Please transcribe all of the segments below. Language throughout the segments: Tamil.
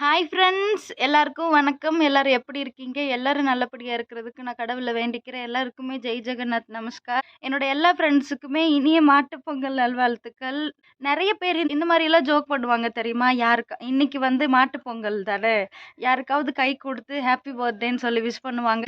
ஹாய் ஃப்ரெண்ட்ஸ் எல்லாருக்கும் வணக்கம். எல்லாரும் எப்படி இருக்கீங்க? எல்லாரும் நல்லபடியாக இருக்கிறதுக்கு நான் கடவுளை வேண்டிக்கிறேன். எல்லாருக்குமே ஜெய் ஜெகநாத் நமஸ்கார். என்னோட எல்லா ஃப்ரெண்ட்ஸுக்குமே இனிய மாட்டுப்பொங்கல் நல்வாழ்த்துக்கள். நிறைய பேர் இந்த மாதிரிலாம் ஜோக் பண்ணுவாங்க தெரியுமா? யாருக்கு இன்னைக்கு வந்து மாட்டுப் பொங்கல் தானே? யாருக்காவது கை கொடுத்து ஹாப்பி பர்த்டேன்னு சொல்லி விஷ் பண்ணுவாங்க.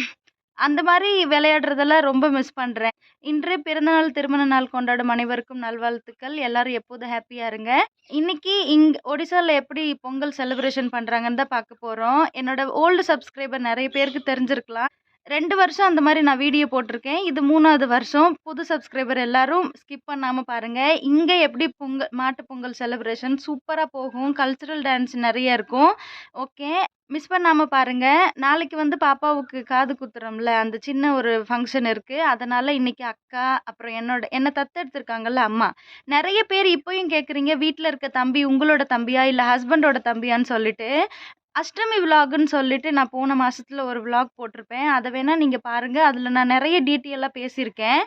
அந்த மாதிரி விளையாடுறதெல்லாம் ரொம்ப மிஸ் பண்ணுறேன் இன்று பிறந்தநாள் திருமண நாள் கொண்டாடும் அனைவருக்கும் நல்வாழ்த்துக்கள். எல்லாரும் எப்போதும் ஹாப்பியாக இருங்க. இன்னைக்கு இங் ஒடிசாவில் எப்படி பொங்கல் செலிப்ரேஷன் பண்ணுறாங்கன்னு தான் பார்க்க போகிறோம் என்னோட ஓல்டு சப்ஸ்கிரைபர் நிறைய பேருக்கு தெரிஞ்சிருக்கலாம். ரெண்டு வருஷம் அந்த மாதிரி நான் வீடியோ போட்டிருக்கேன். இது மூணாவது வருஷம். புது சப்ஸ்கிரைபர் எல்லாரும் ஸ்கிப் பண்ணாமல் பாருங்கள் இங்கே எப்படி பொங்கல் மாட்டு பொங்கல் செலிப்ரேஷன் சூப்பராக போகும். கல்ச்சுரல் டான்ஸ் நிறைய இருக்கும். ஓகே மிஸ் பண்ணாமல் பாருங்கள் நாளைக்கு வந்து பாப்பாவுக்கு காது குத்துறோம்ல அந்த சின்ன ஒரு ஃபங்க்ஷன் இருக்குது அதனால் இன்றைக்கி அக்கா அப்புறம் என்னோட என்னை தத்தெடுத்திருக்காங்கல்ல அம்மா. நிறைய பேர் இப்போயும் கேட்குறீங்க வீட்டில் இருக்க தம்பி உங்களோட தம்பியா இல்லை ஹஸ்பண்டோட தம்பியான்னு சொல்லிட்டு. அஷ்டமி விலாகுன்னு சொல்லிட்டு நான் போன மாதத்தில் ஒரு விலாக் போட்டிருப்பேன். அதை வேணால் நீங்கள் பாருங்கள் அதில் நான் நிறைய டீட்டெயிலாக பேசியிருக்கேன்.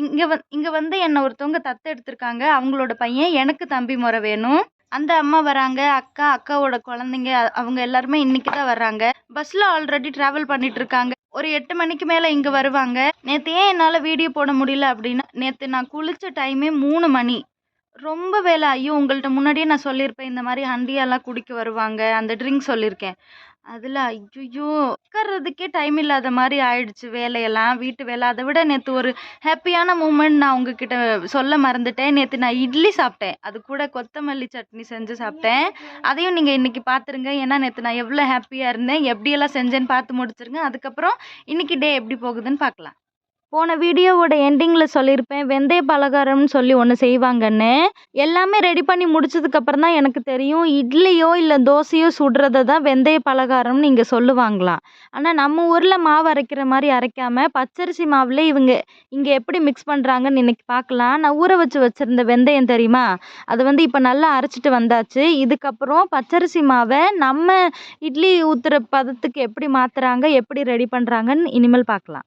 இங்கே வந் இங்கே வந்து என்னை ஒருத்தவங்க தத்து எடுத்திருக்காங்க. அவங்களோட பையன் எனக்கு தம்பி முறை வேணும். அந்த அம்மா வராங்க அக்கா அக்காவோட குழந்தைங்க அவங்க எல்லாருமே இன்னைக்கு தான் வர்றாங்க பஸ்ஸில் ஆல்ரெடி ட்ராவல் பண்ணிட்டு இருக்காங்க. ஒரு எட்டு மணிக்கு மேலே இங்கே வருவாங்க. நேற்று ஏன் என்னால் வீடியோ போட முடியல அப்படின்னா நேற்று நான் குளிச்ச டைமே மூணு மணி. ரொம்ப வேலை. ஐயோ உங்கள்கிட்ட முன்னாடியே நான் சொல்லியிருப்பேன் இந்த மாதிரி ஹண்டியெல்லாம் குடிக்க வருவாங்க. அந்த ட்ரிங்க் சொல்லியிருக்கேன். அதில் ஐயோ உட்கார்றதுக்கே டைம் இல்லாத மாதிரி ஆயிடுச்சு வேலையெல்லாம் வீட்டு வேலை. அதை விட நேற்று ஒரு ஹாப்பியான மூமெண்ட் நான் உங்ககிட்ட சொல்ல மறந்துட்டேன். நேற்று நான் இட்லி சாப்பிட்டேன். அது கூட கொத்தமல்லி சட்னி செஞ்சு சாப்பிட்டேன். அதையும் நீங்கள் இன்றைக்கி பார்த்துருங்க ஏன்னா நேற்று நான் எவ்வளோ ஹாப்பியாக இருந்தேன். எப்படியெல்லாம் செஞ்சேன்னு பார்த்து முடிச்சிருங்க. அதுக்கப்புறம் இன்னைக்கு டே எப்படி போகுதுன்னு பார்க்கலாம் போன வீடியோவோட எண்டிங்கில் சொல்லியிருப்பேன் வெந்தய பலகாரம்னு சொல்லி ஒன்று செய்வாங்கன்னு. எல்லாமே ரெடி பண்ணி முடிச்சதுக்கப்புறம் தான் எனக்கு தெரியும் இட்லியோ இல்லை தோசையோ சுடுறத தான் வெந்தய பலகாரம்னு இங்கே சொல்லுவாங்களாம். ஆனால் நம்ம ஊரில் மாவு அரைக்கிற மாதிரி அரைக்காமல் பச்சரிசி மாவில் இவங்க இங்கே எப்படி மிக்ஸ் பண்ணுறாங்கன்னு இன்னைக்கு பார்க்கலாம். நான் ஊற வச்சு வச்சுருந்த வெந்தயம் தெரியுமா? அது வந்து இப்போ நல்லா அரைச்சிட்டு வந்தாச்சு. இதுக்கப்புறம் பச்சரிசி மாவை நம்ம இட்லி ஊற்றுற பதத்துக்கு எப்படி மாற்றுறாங்க எப்படி ரெடி பண்ணுறாங்கன்னு இனிமேல் பார்க்கலாம்.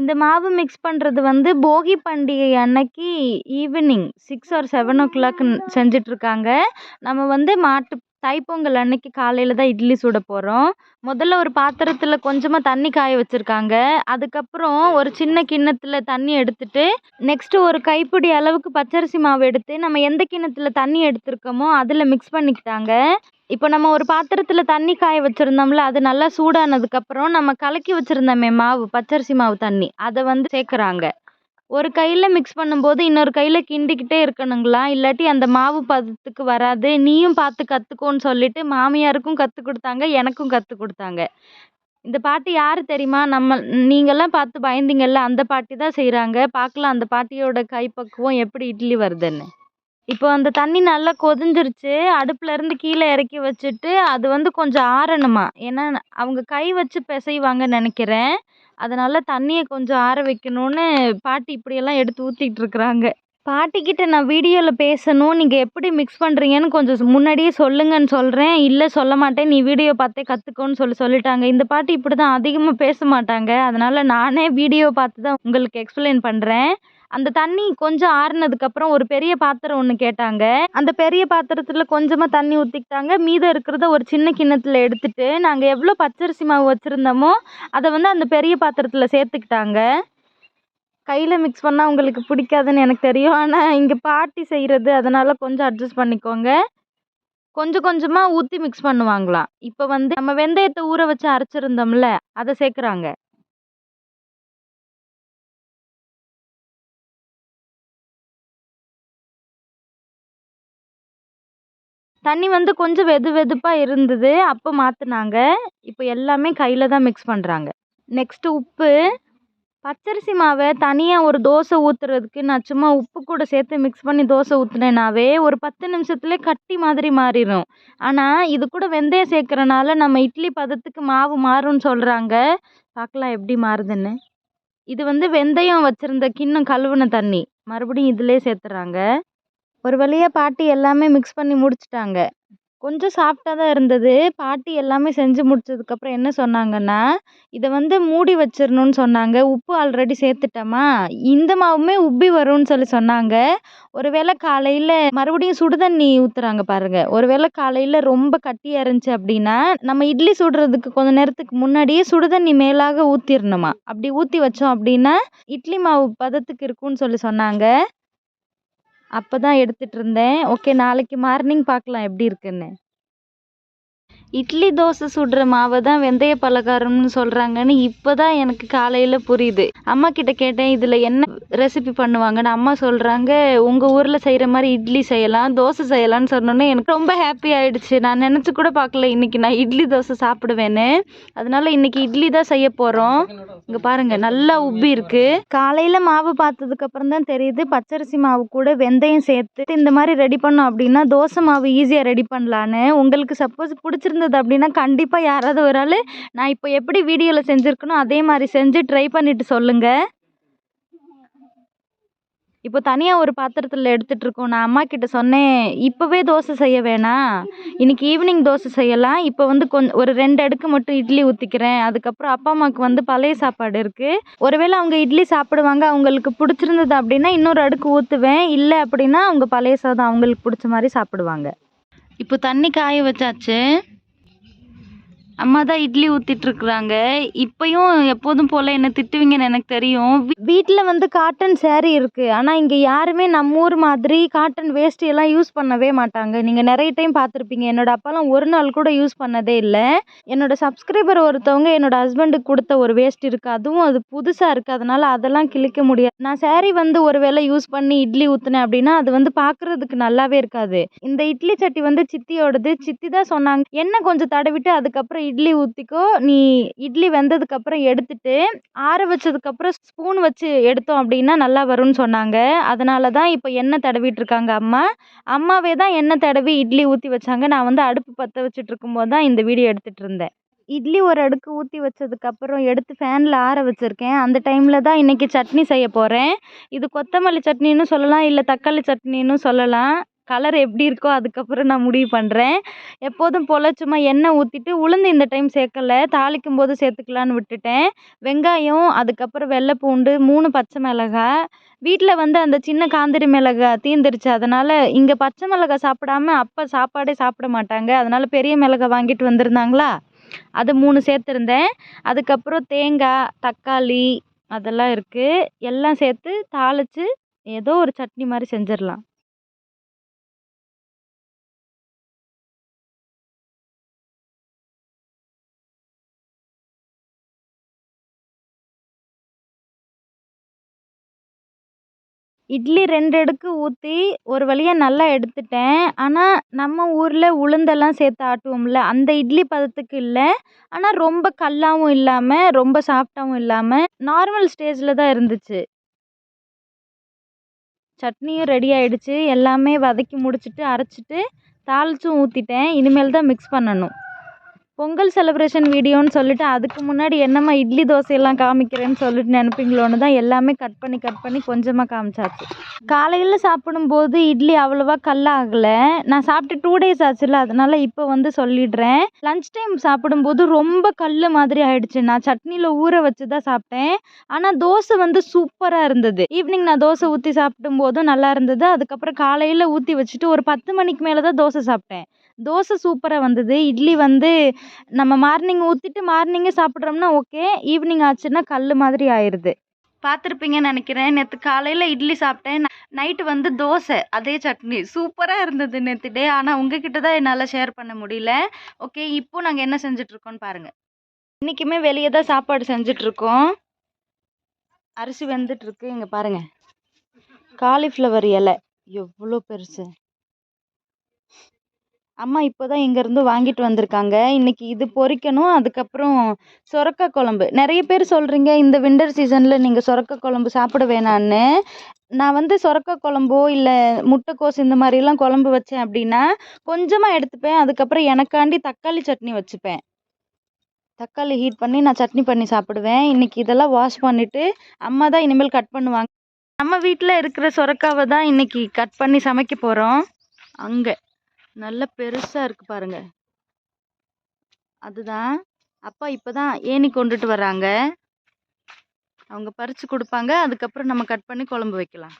இந்த மாவு மிக்ஸ் பண்ணுறது வந்து போகி பண்டிகை அன்னைக்கு evening six or seven o'clock செஞ்சிட்ருக்காங்க. நம்ம வந்து மாட்டு தைப்பொங்கல் அன்னைக்கு காலையில் தான் இட்லி சுட போகிறோம் முதல்ல ஒரு பாத்திரத்தில் கொஞ்சமாக தண்ணி காய வச்சுருக்காங்க. அதுக்கப்புறம் ஒரு சின்ன கிண்ணத்தில் தண்ணி எடுத்துட்டு நெக்ஸ்ட்டு ஒரு கைப்பிடி அளவுக்கு பச்சரிசி மாவு எடுத்து நம்ம எந்த கிண்ணத்தில் தண்ணி எடுத்திருக்கோமோ அதில் மிக்ஸ் பண்ணிக்கிட்டாங்க. இப்போ நம்ம ஒரு பாத்திரத்தில் தண்ணி காய வச்சுருந்தோம்ல அது நல்லா சூடானதுக்கப்புறம் நம்ம கலக்கி வச்சுருந்தோமே மாவு பச்சரிசி மாவு தண்ணி அதை வந்து சேர்க்குறாங்க. ஒரு கையில் மிக்ஸ் பண்ணும்போது இன்னொரு கையில் கிண்டிக்கிட்டே இருக்கணுங்களா? இல்லாட்டி அந்த மாவு பதத்துக்கு வராது. நீயும் பார்த்து கற்றுக்கோன்னு சொல்லிட்டு மாமியாருக்கும் கற்றுக் கொடுத்தாங்க எனக்கும் கற்றுக் கொடுத்தாங்க. இந்த பாட்டி யார் தெரியுமா? நம்ம நீங்கள்லாம் பார்த்து பயந்தீங்கல்ல அந்த பாட்டி தான் செய்கிறாங்க பார்க்கலாம் அந்த பாட்டியோட கைப்பக்குவம் எப்படி இட்லி வருதுன்னு. இப்போ அந்த தண்ணி நல்லா கொதிஞ்சிருச்சு அடுப்புலேருந்து கீழே இறக்கி வச்சுட்டு அது வந்து கொஞ்சம் ஆறணுமா? ஏன்னா அவங்க கை வச்சு பிசைவாங்கன்னு நினைக்கிறேன். அதனால் தண்ணியை கொஞ்சம் ஆற வைக்கணும்னு பாட்டி இப்படியெல்லாம் எடுத்து ஊற்றிட்டு இருக்கிறாங்க. பாட்டிக்கிட்ட நான் வீடியோவில் பேசணும். நீங்கள் எப்படி மிக்ஸ் பண்ணுறீங்கன்னு கொஞ்சம் முன்னாடியே சொல்லுங்கன்னு சொல்கிறேன் இல்லை சொல்ல மாட்டேன். நீ வீடியோ பார்த்தே கற்றுக்கோன்னு சொல்லி சொல்லிட்டாங்க. இந்த பாட்டி இப்படி தான் அதிகமாக பேச மாட்டாங்க. அதனால் நானே வீடியோ பார்த்து தான் உங்களுக்கு எக்ஸ்பிளைன் பண்ணுறேன் அந்த தண்ணி கொஞ்சம் ஆறுனதுக்கப்புறம் ஒரு பெரிய பாத்திரம் ஒன்று கேட்டாங்க. அந்த பெரிய பாத்திரத்தில் கொஞ்சமாக தண்ணி ஊற்றிக்கிட்டாங்க மீதம் இருக்கிறத ஒரு சின்ன கிண்ணத்தில் எடுத்துட்டு நாங்கள் எவ்வளோ பச்சரிசி மாவு வச்சுருந்தோமோ அதை வந்து அந்த பெரிய பாத்திரத்தில் சேர்த்துக்கிட்டாங்க. கையில் மிக்ஸ் பண்ணால் உங்களுக்கு பிடிக்காதுன்னு எனக்கு தெரியும். ஆனால் இங்கே பாட்டி செய்கிறது அதனால் கொஞ்சம் அட்ஜஸ்ட் பண்ணிக்கோங்க. கொஞ்சம் கொஞ்சமாக ஊற்றி மிக்ஸ் பண்ணுவாங்களாம். இப்போ வந்து நம்ம வெந்தயத்தை ஊற வச்சு அரைச்சிருந்தோம்ல அதை சேர்க்குறாங்க. தண்ணி வந்து கொஞ்சம் வெது வெதுப்பாக இருந்தது அப்போ மாற்றினாங்க இப்போ எல்லாமே கையில் தான் மிக்ஸ் பண்ணுறாங்க நெக்ஸ்ட்டு உப்பு. பச்சரிசி மாவை தனியாக ஒரு தோசை ஊற்றுறதுக்கு நான் சும்மா உப்பு கூட சேர்த்து மிக்ஸ் பண்ணி தோசை ஊற்றுனேனாவே ஒரு பத்து நிமிஷத்துலேயே கட்டி மாதிரி மாறிடும் ஆனால் இது கூட வெந்தயம் சேர்க்குறனால நம்ம இட்லி பதத்துக்கு மாவு மாறும்னு சொல்கிறாங்க பார்க்கலாம் எப்படி மாறுதுன்னு. இது வந்து வெந்தயம் வச்சுருந்த கிண்ணம் கழுவுன தண்ணி. மறுபடியும் இதிலே சேர்த்துறாங்க. ஒரு வழியாக பாட்டி எல்லாமே மிக்ஸ் பண்ணி முடிச்சிட்டாங்க கொஞ்சம் சாஃப்டாக தான் இருந்தது. பாட்டி எல்லாமே செஞ்சு முடிச்சதுக்கப்புறம் என்ன சொன்னாங்கன்னா, இதை வந்து மூடி வச்சிடணுன்னு சொன்னாங்க. உப்பு ஆல்ரெடி சேர்த்துட்டோமா, இந்த மாவுமே உப்பி வரும்னு சொல்லி சொன்னாங்க. ஒருவேளை காலையில் மறுபடியும் சுடுதண்ணி ஊற்றுறாங்க பாருங்கள் ஒருவேளை காலையில் ரொம்ப கட்டியாக இருந்துச்சு அப்படின்னா நம்ம இட்லி சுடுறதுக்கு கொஞ்ச நேரத்துக்கு முன்னாடியே சுடுதண்ணி மேலாக ஊற்றிடணுமா அப்படி ஊற்றி வச்சோம் அப்படின்னா இட்லி மாவு பதத்துக்கு இருக்கும்னு சொல்லி சொன்னாங்க. அப்போ தான் இருந்தேன். ஓகே நாளைக்கு மார்னிங் பார்க்கலாம் எப்படி இருக்குன்னு. இட்லி, தோசை சுடுற மாவை தான் வெந்தய பலகாரம்னு சொல்கிறாங்கன்னு இப்போ தான் எனக்கு காலையில் புரியுது. அம்மா கிட்ட கேட்டேன் இதில் என்ன ரெசிபி பண்ணுவாங்கன்னு. அம்மா சொல்கிறாங்க உங்கள் ஊரில் செய்கிற மாதிரி இட்லி செய்யலாம், தோசை செய்யலாம்னு சொன்னோன்னே எனக்கு ரொம்ப ஹாப்பி ஆயிடுச்சு. நான் நினச்சி கூட பார்க்கல இன்னைக்கு நான் இட்லி, தோசை சாப்பிடுவேன்னு. அதனால இன்றைக்கி இட்லி தான் செய்ய போகிறோம் இங்கே பாருங்கள் நல்லா உப்பி இருக்குது காலையில் மாவு பார்த்ததுக்கப்புறம் தான் தெரியுது பச்சரிசி மாவு கூட வெந்தயம் சேர்த்து இந்த மாதிரி ரெடி பண்ணோம் அப்படின்னா தோசை மாவு ஈஸியாக ரெடி பண்ணலான்னு. உங்களுக்கு சப்போஸ் இருந்தது அப்படின்னா கண்டிப்பாக யாராவது ஒரு ஆள் நான் இப்போ எப்படி வீடியோவில் செஞ்சுருக்கனோ அதே மாதிரி செஞ்சு ட்ரை பண்ணிவிட்டு சொல்லுங்கள் இப்போ தனியாக ஒரு பாத்திரத்தில் எடுத்துகிட்ருக்கோம் நான் நான் அம்மாகிட்ட சொன்னேன், இப்போவே தோசை செய்ய வேணாம். இன்றைக்கி ஈவினிங் தோசை செய்யலாம். இப்போ வந்து கொஞ்சம் ஒரு ரெண்டு அடுக்கு மட்டும் இட்லி ஊற்றிக்கிறேன் அதுக்கப்புறம் அப்பா, அம்மாவுக்கு வந்து பழைய சாப்பாடு இருக்குது ஒருவேளை அவங்க இட்லி சாப்பிடுவாங்க. அவங்களுக்கு பிடிச்சிருந்தது அப்படின்னா இன்னொரு அடுக்கு ஊற்றுவேன் இல்லை அப்படின்னா அவங்க பழைய சாதம் அவங்களுக்கு பிடிச்ச மாதிரி சாப்பிடுவாங்க. இப்போ தண்ணி காய வச்சாச்சு. அம்மா தான் இட்லி ஊத்திட்டு இருக்கிறாங்க இப்பயும் எப்போதும் போல என்ன திட்டுவீங்கன்னு எனக்கு தெரியும். வீ வந்து காட்டன் சேரீ இருக்கு. ஆனா இங்க யாருமே நம்ம ஊர் மாதிரி காட்டன் வேஷ்டி எல்லாம் யூஸ் பண்ணவே மாட்டாங்க. நீங்க நிறைய டைம் பார்த்துருப்பீங்க. என்னோட அப்பாலாம் ஒரு நாள் கூட யூஸ் பண்ணதே இல்லை என்னோட சப்ஸ்கிரைபர் ஒருத்தவங்க என்னோட ஹஸ்பண்டுக்கு கொடுத்த ஒரு வேஸ்ட் இருக்கு. அதுவும் அது புதுசா இருக்கு. அதனால அதெல்லாம் கிழிக்க முடியாது. நான் சேரீ வந்து ஒரு வேளை யூஸ் பண்ணி இட்லி ஊத்துனேன் அப்படின்னா அது வந்து பார்க்கறதுக்கு நல்லாவே இருக்காது. இந்த இட்லி சட்டி வந்து சித்தியோடது. சித்தி தான் சொன்னாங்க, என்ன கொஞ்சம் தடவிட்டு அதுக்கப்புறம் இட்லி ஊற்றிக்கோ நீ இட்லி வெந்ததுக்கப்புறம் எடுத்துட்டு, ஆற வச்சதுக்கப்புறம் ஸ்பூன் வச்சு எடுத்தோம் அப்படின்னா நல்லா வரும்னு சொன்னாங்க. அதனால தான் இப்போ எண்ணெய் தடவிட்டு இருக்காங்க அம்மா. அம்மாவே தான் எண்ணெய் தடவி இட்லி ஊற்றி வச்சாங்க. நான் வந்து அடுப்பு பற்ற வச்சுட்டு இருக்கும்போது தான் இந்த வீடியோ எடுத்துகிட்டு இருந்தேன். இட்லி ஒரு அடுக்கு ஊற்றி வச்சதுக்கப்புறம் எடுத்து ஃபேனில் ஆற வச்சுருக்கேன் அந்த டைமில் தான் இன்றைக்கி சட்னி செய்ய போகிறேன் இது கொத்தமல்லி சட்னின்னு சொல்லலாம். இல்லை தக்காளி சட்னின்னு சொல்லலாம். கலர் எப்படி இருக்கோ அதுக்கப்புறம் நான் முடிவு பண்ணுறேன் எப்போதும் போல் சும்மா எண்ணெய் ஊற்றிட்டு உளுந்து இந்த டைம் சேர்க்கல. தாளிக்கும்போது சேர்த்துக்கலான்னு விட்டுட்டேன். வெங்காயம், அதுக்கப்புறம் வெள்ளை பூண்டு, மூணு பச்சை மிளகாய். வீட்டில் வந்து அந்த சின்ன காந்திரி மிளகாய் தீந்துருச்சு. அதனால் இங்கே பச்சை மிளகாய் சாப்பிடாம அப்போ சாப்பாடே சாப்பிட மாட்டாங்க. அதனால் பெரிய மிளகாய் வாங்கிட்டு வந்திருந்தாங்களா, அது மூணு சேர்த்துருந்தேன். அதுக்கப்புறம் தேங்காய், தக்காளி அதெல்லாம் இருக்குது எல்லாம் சேர்த்து தாளித்து ஏதோ ஒரு சட்னி மாதிரி செஞ்சிடலாம் இட்லி ரெண்டு அடுக்கு ஊற்றி ஒரு வழியா நல்லா எடுத்துட்டேன். ஆனால் நம்ம ஊரில் உளுந்தெல்லாம் சேர்த்து ஆட்டுவோம்ல, அந்த இட்லி பதத்துக்கு இல்லை ஆனால் ரொம்ப கல்லாவும் இல்லாமல் ரொம்ப சாஃப்டாகவும் இல்லாமல் நார்மல் ஸ்டேஜில் தான் இருந்துச்சு. சட்னியும் ரெடி ஆகிடுச்சு எல்லாமே வதக்கி முடிச்சுட்டு, அரைச்சிட்டு தாளிச்சும் ஊற்றிட்டேன் இனிமேல் தான் மிக்ஸ் பண்ணணும். பொங்கல் செலிப்ரேஷன் வீடியோன்னு சொல்லிட்டு அதுக்கு முன்னாடி என்னம்மா இட்லி, தோசையெல்லாம் காமிக்கிறேன்னு சொல்லிட்டு நெனைப்பீங்களோன்னு தான் எல்லாமே கட் பண்ணி, கட் பண்ணி கொஞ்சமாக காமிச்சாச்சு. காலையில் சாப்பிடும்போது இட்லி அவ்வளோவா கல்லாகலை நான் சாப்பிட்டு டூ டேஸ் ஆச்சுல அதனால இப்போ வந்து சொல்லிடுறேன். லஞ்ச் டைம் சாப்பிடும்போது ரொம்ப கல் மாதிரி ஆயிடுச்சு. நான் சட்னியில் ஊற வச்சு தான் சாப்பிட்டேன். ஆனால் தோசை வந்து சூப்பராக இருந்தது. ஈவினிங் நான் தோசை ஊத்தி சாப்பிடும்போதும் நல்லா இருந்தது. அதுக்கப்புறம் காலையில் ஊற்றி வச்சுட்டு ஒரு 10 மணிக்கு மேலே தான் தோசை சாப்பிட்டேன். தோசை சூப்பராக வந்தது. இட்லி வந்து நம்ம மார்னிங் ஊற்றிட்டு மார்னிங்கே சாப்பிட்றோம்னா ஓகே. ஈவினிங் ஆச்சுன்னா கல் மாதிரி ஆயிடுது பார்த்துருப்பீங்கன்னு நினைக்கிறேன் நேற்று காலையில் இட்லி சாப்பிட்டேன். நைட்டு வந்து தோசை. அதே சட்னி. சூப்பராக இருந்தது நேற்று டே. ஆனால் உங்ககிட்ட தான் என்னால் ஷேர் பண்ண முடியல. ஓகே இப்போ நாங்கள் என்ன செஞ்சுட்டு பாருங்கள் இன்றைக்குமே வெளியே தான் சாப்பாடு செஞ்சுட்டு இருக்கோம். அரிசி வெந்துட்டுருக்கு இங்கே பாருங்கள் காலிஃப்ளவர் இலை. எவ்வளோ பெருசு. அம்மா இப்போ தான் இங்கேருந்து வாங்கிட்டு வந்திருக்காங்க. இன்றைக்கி இது பொரிக்கணும். அதுக்கப்புறம் சொரக்காய் குழம்பு. நிறைய பேர் சொல்கிறீங்க இந்த வின்டர் சீசனில் நீங்கள் சொரக்காய் குழம்பு சாப்பிட வேணான்னு. நான் வந்து சொரக்காய் குழம்போ, இல்லை முட்டைக்கோஸ் இந்த மாதிரிலாம் குழம்பு வச்சேன் அப்படின்னா கொஞ்சமாக எடுத்துப்பேன். அதுக்கப்புறம் எனக்காண்டி தக்காளி சட்னி வச்சுப்பேன். தக்காளி ஹீட் பண்ணி நான் சட்னி பண்ணி சாப்பிடுவேன். இன்றைக்கி இதெல்லாம் வாஷ் பண்ணிவிட்டு அம்மா தான் இனிமேல் கட் பண்ணுவாங்க. நம்ம வீட்டில் இருக்கிற சொரக்காவை தான் இன்றைக்கி கட் பண்ணி சமைக்க போகிறோம் அங்கே நல்ல பெருசா இருக்கு பாருங்க. அதுதான். அப்பா இப்பதான் ஏணி கொண்டுட்டு வராங்க அவங்க பறிச்சு கொடுப்பாங்க. அதுக்கப்புறம் நம்ம கட் பண்ணி குழம்பு வைக்கலாம்.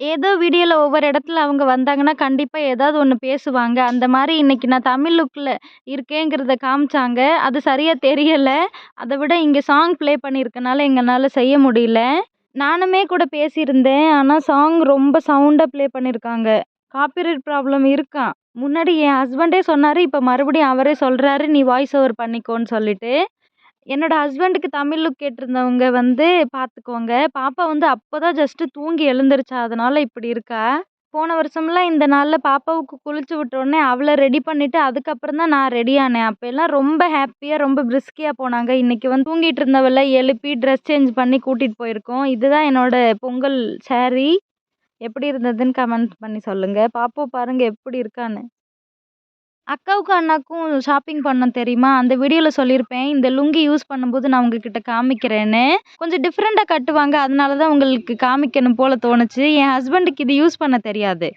ஏதோ வீடியோல ஒவ்வொரு இடத்துல அவங்க வந்தாங்கன்னா கண்டிப்பா ஏதாவது ஒன்று பேசுவாங்க. அந்த மாதிரி இன்னைக்கு நான் தமிழ் லுக்ல இருக்கேங்கிறத காமிச்சாங்க. அது சரியா தெரியல. அதை விட இங்க சாங் ப்ளே பண்ணியிருக்கனால எங்களால் செய்ய முடியல. நானுமே கூட பேசியிருந்தேன். ஆனால் சாங் ரொம்ப சவுண்டாக ப்ளே பண்ணியிருக்காங்க காப்பிரைட் ப்ராப்ளம் இருக்காம் முன்னாடி என் ஹஸ்பண்டே சொன்னார் இப்போ மறுபடியும் அவரே சொல்கிறாரு நீ வாய்ஸ் ஓவர் பண்ணிக்கோன்னு சொல்லிட்டு. என்னோட ஹஸ்பண்டுக்கு தமிழ் லுக் கேட்டிருந்தவங்க வந்து பார்த்துக்கோங்க பாப்பா வந்து அப்போ தான் ஜஸ்ட்டு தூங்கி எழுந்திருச்சா? அதனால் இப்படி இருக்கா? போன வருஷம்லாம் இந்த நாளில் பாப்பாவுக்கு குளிச்சு விட்டோடனே அவளை ரெடி பண்ணிவிட்டு அதுக்கப்புறம் தான் நான் ரெடி ஆனேன். அப்போல்லாம் ரொம்ப ஹாப்பியாக ரொம்ப பிரிஸ்கியாக போனாங்க. இன்றைக்கி வந்து தூங்கிட்டு இருந்தவளை எழுப்பி ட்ரெஸ் சேஞ்ச் பண்ணி கூட்டிகிட்டு போயிருக்கோம். இதுதான் என்னோடய பொங்கல் சேரீ எப்படி இருந்ததுன்னு கமெண்ட் பண்ணி சொல்லுங்கள் பாப்பா பாருங்கள் எப்படி இருக்கான்னு. அக்காவுக்கும் அண்ணாக்கும் ஷாப்பிங் பண்ணோம் தெரியுமா? அந்த வீடியோவில் சொல்லியிருப்பேன். இந்த லுங்கி யூஸ் பண்ணும்போது நான் உங்ககிட்ட காமிக்கிறேன்னு. கொஞ்சம் டிஃப்ரெண்ட்டாக கட்டுவாங்க. அதனால தான் உங்களுக்கு காமிக்கணும் போல் தோணுச்சு. என் ஹஸ்பண்டுக்கு இது யூஸ் பண்ண தெரியாது.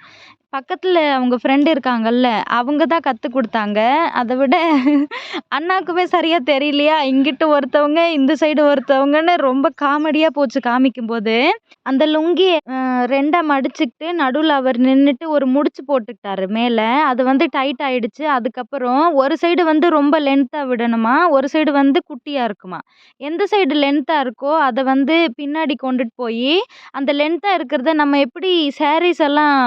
பக்கத்தில் அவங்க ஃப்ரெண்டு இருக்காங்கல்ல அவங்க தான் கற்றுக் கொடுத்தாங்க. அதை விட அண்ணாக்குமே சரியாக தெரியலையா? இங்கிட்டு ஒருத்தவங்க இந்த சைடு ஒருத்தவங்கன்னு ரொம்ப காமெடியாக போச்சு காமிக்கும்போது. அந்த லுங்கியை ரெண்டாக மடிச்சுக்கிட்டு நடுவில் அவர் நின்றுட்டு ஒரு முடிச்சு போட்டுக்கிட்டாரு மேலே. அது வந்து டைட் ஆகிடுச்சு அதுக்கப்புறம் ஒரு சைடு வந்து ரொம்ப லென்த்தாக விடணுமா? ஒரு சைடு வந்து குட்டியாக இருக்குமா? எந்த சைடு லென்த்தாக இருக்கோ அதை வந்து பின்னாடி கொண்டுட்டு போய் அந்த லென்த்தாக இருக்கிறத நம்ம எப்படி சாரீஸ் எல்லாம்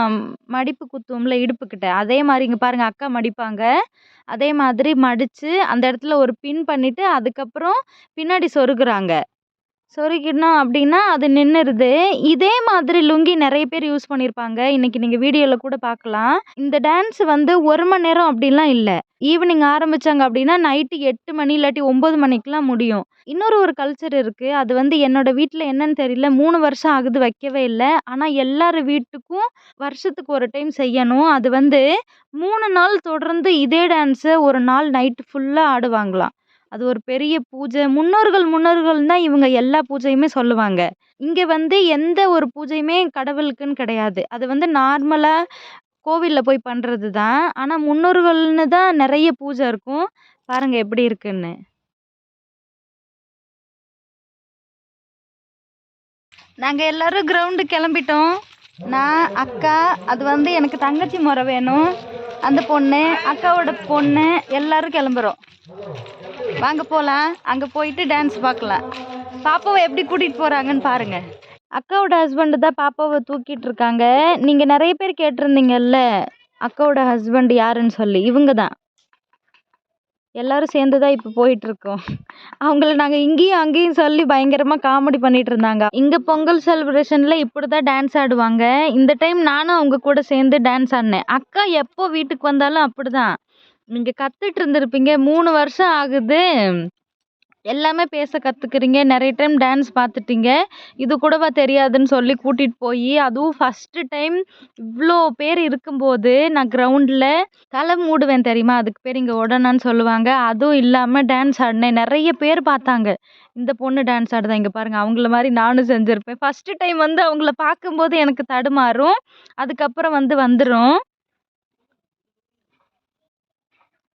மடி மடிப்பு குத்துவோம்ல இடுப்புக்கிட்ட அதே மாதிரி இங்கே பாருங்கள் அக்கா மடிப்பாங்க. அதே மாதிரி மடித்து அந்த இடத்துல ஒரு பின் பண்ணிவிட்டு அதுக்கப்புறம் பின்னாடி சொருகுறாங்க. சொருகினோம் அப்படின்னா அது நின்றுருது இதே மாதிரி லுங்கி நிறைய பேர் யூஸ் பண்ணியிருப்பாங்க இன்னைக்கு நீங்கள் வீடியோவில் கூட பார்க்கலாம். இந்த டான்ஸ் வந்து ஒரு மணி நேரம் அப்படிலாம் இல்லை. ஈவினிங் ஆரம்பிச்சாங்க அப்படின்னா நைட்டு எட்டு மணி இல்லாட்டி ஒம்பது மணிக்கெலாம் முடியும். இன்னொரு ஒரு கல்ச்சர் இருக்குது அது வந்து என்னோடய வீட்டில் என்னன்னு தெரியல. மூணு வருஷம் ஆகுது வைக்கவே இல்லை. ஆனால் எல்லார் வீட்டுக்கும் வருஷத்துக்கு ஒரு டைம் செய்யணும். அது வந்து மூணு நாள் தொடர்ந்து இதே டான்ஸை ஒரு நாள் நைட்டு ஃபுல்லாக ஆடுவாங்களாம். அது ஒரு பெரிய பூஜை. முன்னோர்கள் முன்னோர்கள் தான் இவங்க எல்லா பூஜையுமே சொல்லுவாங்க. இங்கே வந்து எந்த ஒரு பூஜையுமே கடவுளுக்குன்னு கிடையாது. அது வந்து நார்மலாக கோவிலில் போய் பண்ணுறது தான். ஆனால் முன்னோர்கள்னு தான் நிறைய பூஜை இருக்கும். பாருங்கள் எப்படி இருக்குன்னு. நாங்கள் எல்லாரும் கிரவுண்டு கிளம்பிட்டோம். நான் அக்கா அது வந்து எனக்கு தங்கச்சி முறை வேணும். அந்த பொண்ணு அக்காவோட பொண்ணு எல்லாரும் கிளம்புறோம். வாங்க போகலாம் அங்கே போயிட்டு டான்ஸ் பார்க்கலாம். பாப்பாவை எப்படி கூட்டிகிட்டு போகிறாங்கன்னு பாருங்கள் அக்காவோட ஹஸ்பண்டு தான் பாப்பாவை தூக்கிட்டு இருக்காங்க. நீங்கள் நிறைய பேர் கேட்டிருந்தீங்கல்ல அக்காவோட ஹஸ்பண்ட் யாருன்னு சொல்லி. இவங்க தான். எல்லாரும் சேர்ந்து தான் இப்போ போயிட்டுருக்கோம் அவங்கள நாங்கள் இங்கேயும் அங்கேயும் சொல்லி பயங்கரமாக காமெடி பண்ணிட்டு இருந்தாங்க. இங்கே பொங்கல் செலிப்ரேஷனில் இப்படி தான் டான்ஸ் ஆடுவாங்க. இந்த டைம் நானும் அவங்க கூட சேர்ந்து டான்ஸ் ஆடினேன். அக்கா எப்போ வீட்டுக்கு வந்தாலும் அப்படி தான் நீங்கள் கற்றுட்டு இருந்திருப்பீங்க. மூணு வருஷம் ஆகுது. எல்லாமே பேச கற்றுக்குறீங்க நிறைய டைம் டான்ஸ் பார்த்துட்டீங்க இது கூடவா தெரியாதுன்னு சொல்லி கூட்டிகிட்டு போய் அதுவும் ஃபஸ்ட்டு டைம் இவ்வளோ பேர் இருக்கும்போது நான் கிரவுண்டில் தலை மூடுவேன் தெரியுமா? அதுக்கு பேர் இங்கே உடனான்னு சொல்லுவாங்க. அதுவும் இல்லாமல் டான்ஸ் ஆடினேன். நிறைய பேர் பார்த்தாங்க. இந்த பொண்ணு டான்ஸ் ஆடுதா இங்கே பாருங்கள் அவங்கள மாதிரி நானும் செஞ்சுருப்பேன். ஃபஸ்ட்டு டைம் வந்து அவங்கள பார்க்கும்போது எனக்கு தடுமாறும். அதுக்கப்புறம் வந்து வந்துடும்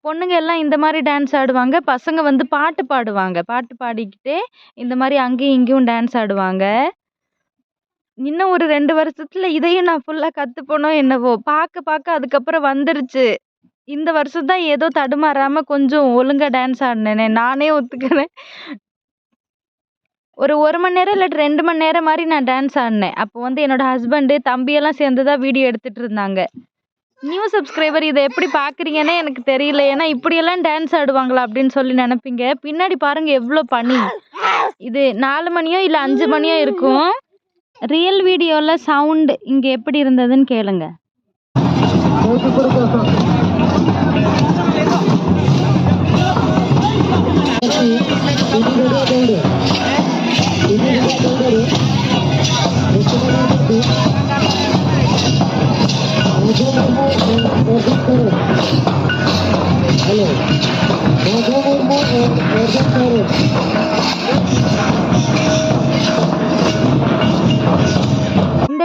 பொண்ணுங்க எல்லாம் இந்த மாதிரி டான்ஸ் ஆடுவாங்க. பசங்க வந்து பாட்டு பாடுவாங்க. பாட்டு பாடிக்கிட்டே இந்த மாதிரி அங்கேயும் இங்கேயும் டான்ஸ் ஆடுவாங்க. இன்னும் ஒரு ரெண்டு வருஷத்துல இதையும் நான் ஃபுல்லாக கற்றுப்போனோம் என்னவோ. பார்க்க பார்க்க அதுக்கப்புறம் வந்துருச்சு. இந்த வருஷம் தான் ஏதோ தடுமாறாம கொஞ்சம் ஒழுங்கா டான்ஸ் ஆடினேனே. நானே ஒத்துக்கிறேன். ஒரு ஒரு மணி நேரம் இல்லாட்டி ரெண்டு மணி நேரம் மாதிரி நான் டான்ஸ் ஆடினேன். அப்போ வந்து என்னோட ஹஸ்பண்டு தம்பியெல்லாம் சேர்ந்து தான் வீடியோ எடுத்துட்டு இருந்தாங்க. நியூ சப்ஸ்கிரைபர் இதை எப்படி பார்க்குறீங்கன்னே எனக்கு தெரியல. ஏன்னா இப்படியெல்லாம் டான்ஸ் ஆடுவாங்களா அப்படின்னு சொல்லி நினைப்பீங்க. பின்னாடி பாருங்க எவ்வளோ பனி. இது நாலு மணியோ இல்லை அஞ்சு மணியோ இருக்கும். ரியல் வீடியோவில் சவுண்டு இங்கே எப்படி இருந்ததுன்னு கேளுங்க. இந்த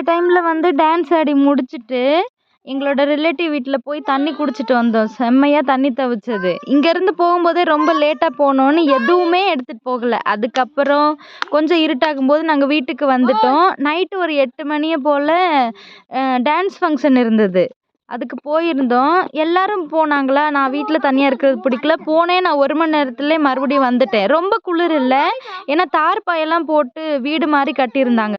டைமில் வந்து டான்ஸ் ஆடி முடிச்சுட்டு எங்களோட ரிலேட்டிவ் வீட்டில் போய் தண்ணி குடிச்சிட்டு வந்தோம். செம்மையாக தண்ணி தவிச்சது. இங்கேருந்து போகும்போதே ரொம்ப லேட்டாக போனோன்னு எதுவுமே எடுத்துகிட்டு போகலை. அதுக்கப்புறம் கொஞ்சம் இருட்டாகும் போது நாங்கள் வீட்டுக்கு வந்துட்டோம். நைட்டு ஒரு எட்டு மணியை போல் டான்ஸ் ஃபங்க்ஷன் இருந்தது. அதுக்கு போயிருந்தோம். எல்லாரும் போனாங்களா? நான் வீட்டில் தனியாக இருக்கிறது பிடிக்கல. போனேன். நான் ஒரு மணி நேரத்துலேயே மறுபடியும் வந்துட்டேன். ரொம்ப குளிர் இல்லை. ஏன்னா தார் பாயெல்லாம் போட்டு வீடு மாதிரி கட்டியிருந்தாங்க.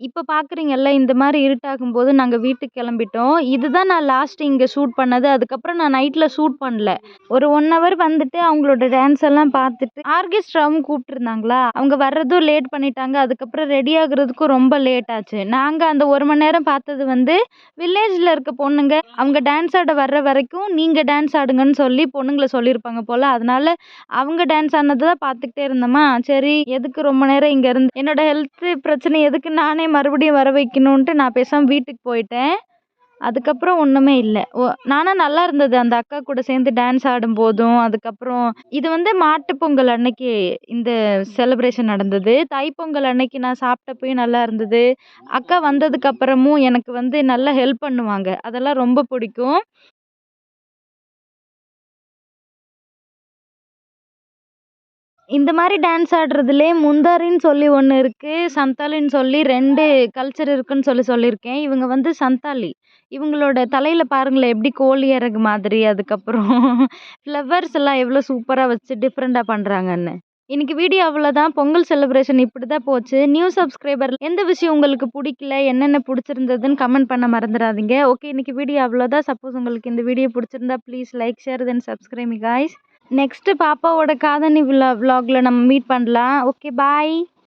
இப்போ பார்க்குறீங்கல்ல இந்த மாதிரி இருட்டாகும்போது நாங்கள் வீட்டுக்கு கிளம்பிட்டோம். இதுதான் நான் லாஸ்ட் இங்கே ஷூட் பண்ணது. அதுக்கப்புறம் நான் நைட்டில் ஷூட் பண்ணல. ஒரு ஒன் ஹவர் வந்துட்டு அவங்களோட டான்ஸ் எல்லாம் பார்த்துட்டு ஆர்கெஸ்ட்ராவும் கூப்பிட்டுருந்தாங்களா அவங்க வர்றதும் லேட் பண்ணிட்டாங்க. அதுக்கப்புறம் ரெடி ஆகுறதுக்கும் ரொம்ப லேட் ஆச்சு. நாங்கள் அந்த ஒரு மணி நேரம் பார்த்தது வந்து வில்லேஜில் இருக்க பொண்ணுங்க. அவங்க டான்ஸ் ஆட வர்ற வரைக்கும் நீங்கள் டான்ஸ் ஆடுங்கன்னு சொல்லி பொண்ணுங்களை சொல்லியிருப்பாங்க போல். அதனால அவங்க டான்ஸ் ஆனதை தான் பார்த்துக்கிட்டே இருந்தோமா? சரி எதுக்கு ரொம்ப நேரம் இங்கே இருந்து? என்னோட ஹெல்த்து பிரச்சனை எதுக்கு? நானே மறுபடியும் வர வைக்கணுன்ட்டு நான் பேசாமல் வீட்டுக்கு போயிட்டேன். அதுக்கப்புறம் ஒன்றுமே இல்லை. ஓ நானும் நல்லா இருந்தது. அந்த அக்கா கூட சேர்ந்து டான்ஸ் ஆடும்போதும் அதுக்கப்புறம் இது வந்து மாட்டுப்பொங்கல் அன்னைக்கு இந்த செலிப்ரேஷன் நடந்தது. தைப்பொங்கல் அன்னைக்கு நான் சாப்பிட்டப்பயும் நல்லா இருந்தது. அக்கா வந்ததுக்கப்புறமும் எனக்கு வந்து நல்லா ஹெல்ப் பண்ணுவாங்க. அதெல்லாம் ரொம்ப பிடிக்கும். இந்த மாதிரி டான்ஸ் ஆடுறதுலே முந்தாரின்னு சொல்லி ஒன்று இருக்குது சந்தாலின்னு சொல்லி ரெண்டு கல்ச்சர் இருக்குதுன்னு சொல்லி சொல்லியிருக்கேன். இவங்க வந்து சந்தாலி இவங்களோட தலையில் பாருங்களேன் எப்படி கோழி இறகு மாதிரி. அதுக்கப்புறம் ஃப்ளவர்ஸ் எல்லாம் எவ்வளோ சூப்பராக வச்சு டிஃப்ரெண்ட்டாக பண்ணுறாங்கன்னு இன்றைக்கி வீடியோ அவ்வளோதான் பொங்கல் செலிப்ரேஷன் இப்படி தான் போச்சு. நியூ சப்ஸ்கிரைபர் எந்த விஷயம் உங்களுக்கு பிடிக்கல என்னென்ன பிடிச்சிருந்ததுன்னு கமெண்ட் பண்ண மறந்துடாதீங்க. ஓகே இன்றைக்கி வீடியோ அவ்வளோதான் சப்போஸ் உங்களுக்கு இந்த வீடியோ பிடிச்சிருந்தா please like share then subscribe guys next பாப்பாவோட காதணி விழா விலாகில் நம்ம மீட் பண்ணலாம். Okay bye